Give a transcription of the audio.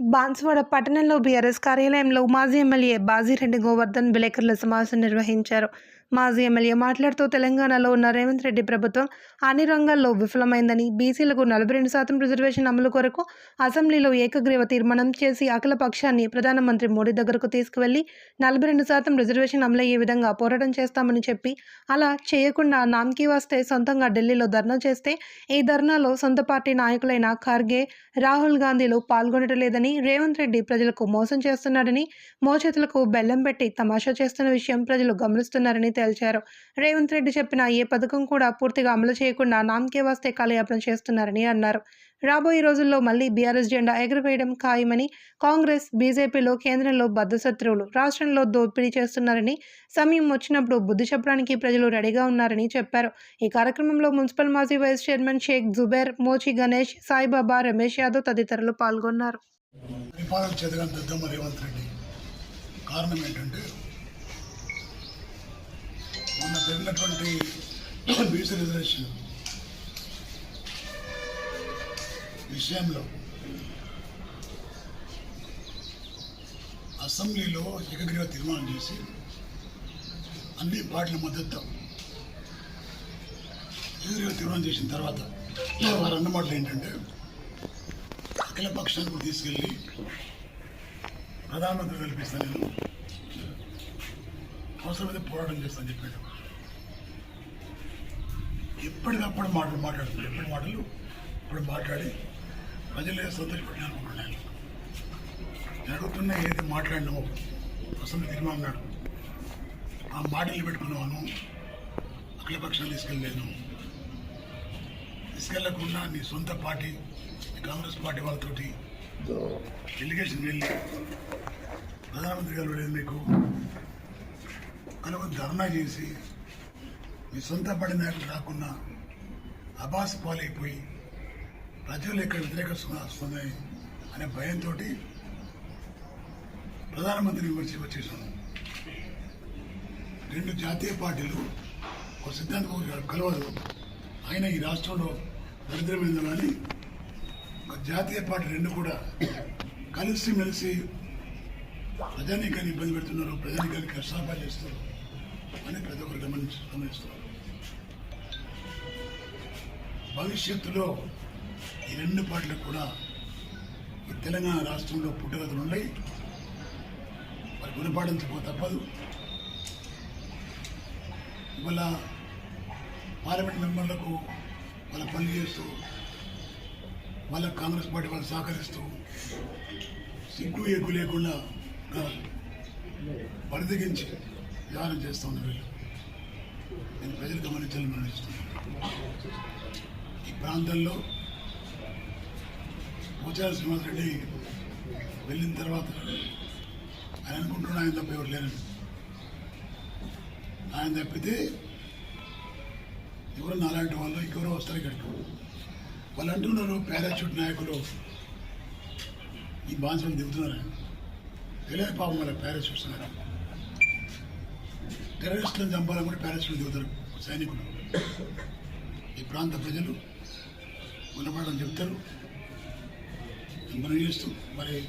బాన్సువాడ పట్టణంలో బీఆర్ఎస్ కార్యాలయంలో మాజీ ఎమ్మెల్యే బాజిరెడ్డి గోవర్ధన్ విలేకరుల సమావేశం నిర్వహించారు. మాజీ ఎమ్మెల్యే మాట్లాడుతూ తెలంగాణలో ఉన్న రేవంత్ రెడ్డి ప్రభుత్వం అన్ని రంగాల్లో విఫలమైందని బీసీలకు నలభై రెండు శాతం రిజర్వేషన్ అమలు కొరకు అసెంబ్లీలో ఏకగ్రీవ తీర్మానం చేసి అఖిల పక్షాన్ని ప్రధానమంత్రి మోడీ దగ్గరకు తీసుకువెళ్ళి నలభై రెండు శాతం రిజర్వేషన్ అమలయ్యే విధంగా పోరాటం చేస్తామని చెప్పి అలా చేయకుండా నామ్కి వస్తే సొంతంగా ఢిల్లీలో ధర్నా చేస్తే ఈ ధర్నాలో సొంత పార్టీ నాయకులైన ఖార్గే రాహుల్ గాంధీలు పాల్గొనటలేదని రేవంత్ రెడ్డి ప్రజలకు మోసం చేస్తున్నాడని మోచేతులకు బెల్లం పెట్టి తమాషా చేస్తున్న విషయం ప్రజలు గమనిస్తున్నారని తేల్చారు. రేవంత్ రెడ్డి చెప్పిన ఏ పథకం కూడా పూర్తిగా అమలు చేయకుండా నామకే వస్తే కాలయాపన చేస్తున్నారని అన్నారు. రాబోయే రోజుల్లో మళ్ళీ బీఆర్ఎస్ జెండా ఎగరవేయడం ఖాయమని కాంగ్రెస్ బీజేపీలో కేంద్రంలో బద్ధశత్రువులు రాష్ట్రంలో దోపిడీ చేస్తున్నారని సమయం వచ్చినప్పుడు బుద్ధి చెప్పడానికి ప్రజలు రెడీగా ఉన్నారని చెప్పారు. ఈ కార్యక్రమంలో మున్సిపల్ మాజీ వైస్ చైర్మన్ షేక్ జుబేర్ మోచి గణేష్ సాయిబాబా రమేష్ యాదవ్ తదితరులు పాల్గొన్నారు. పరిపాలన రేవంత్ రెడ్డి కారణం ఏంటంటే మొన్న పెరిగినటువంటి బీసీ రిజర్వేషన్ విషయంలో అసెంబ్లీలో ఏకగ్రీవ తీర్మానం చేసి అన్ని పార్టీల మద్దతు ఏకగ్రీవ తీర్మానం చేసిన తర్వాత వారు అన్నమాటలు ఏంటంటే అఖిల పక్షాన్ని కూడా తీసుకెళ్ళి ప్రధానమంత్రి కల్పిస్తాను నేను. అవసరమైతే పోరాటం చేస్తాను చెప్పాడు ఎప్పటికప్పుడు మాటలు మాట్లాడుతుంది ఎప్పటి మాటలు ఇప్పుడు మాట్లాడి ప్రజలే సంతోషపెట్టి అనుకుంటున్నాను. జరుగుతున్న ఏది మాట్లాడినామో అసలు తీర్మానం ఆ మాటలు పెట్టుకున్నాను అఖిలపక్షాలు తీసుకెళ్ళలేను. తీసుకెళ్ళకుండా నీ సొంత పార్టీ నీ కాంగ్రెస్ పార్టీ వాళ్ళతోటి డెలిగేషన్ వెళ్ళి ప్రధానమంత్రి గారు లేదు మీకు కనుక ధర్నా చేసి మీ సొంత పడినట్లు నాయకులు రాకుండా అబాస్ పాలైపోయి ప్రజలు ఇక్కడ వ్యతిరేక వస్తున్నాయి అనే భయంతో ప్రధానమంత్రి విమర్శ వచ్చేసాను రెండు జాతీయ పార్టీలు ఒక సిద్ధాంతం కలవదు ఆయన ఈ రాష్ట్రంలో దరిద్రమైంది కానీ ఒక జాతీయ పార్టీ రెండు కూడా కలిసి మెలిసి ప్రజానీకాన్ని ఇబ్బంది పెడుతున్నారు ప్రజానీకాన్ని కష్టాపాలు చేస్తారు అని ప్రతి ఒక్కరు గమనించి గమనిస్తున్నారు. భవిష్యత్తులో ఈ రెండు పార్టీలకు కూడా ఈ తెలంగాణ రాష్ట్రంలో పుట్టుగతులు ఉన్నాయి. మరి గుణపాటించుకో తప్పదు. ఇవాళ పార్లమెంట్ మెంబర్లకు వాళ్ళ పని చేస్తూ వాళ్ళ కాంగ్రెస్ పార్టీ వాళ్ళు సహకరిస్తూ సిగ్గు ఎగ్గు లేకుండా పరిదగించి వ్యవహారం చేస్తూ ఉన్నారు వీళ్ళు. నేను ప్రజలు గమనించాలని నిర్ణయిస్తున్నాను ప్రాంతంలో పోచాల శ్రీనివాసరెడ్డి వెళ్ళిన తర్వాత ఆయన అనుకుంటున్న ఆయన తప్ప ఎవరు లేరండి ఆయన తప్పితే ఎవరు నాలాంటి వాళ్ళు ఇంకెవరో వస్తారు ఇక్కడికి. వాళ్ళు అంటున్నారు పారాచూట్ నాయకులు ఈ బాన్సులు దిగుతున్నారు. తెలియదు పాపం వాళ్ళ పారాచూట్స్ ఉన్నారు టెర్రరిస్టులను చంపాలని కూడా పారాచూట్ దిగుతారు సైనికులు. ఈ ప్రాంత ప్రజలు గుణపడడం చెప్తారు. మనం చేస్తూ మరి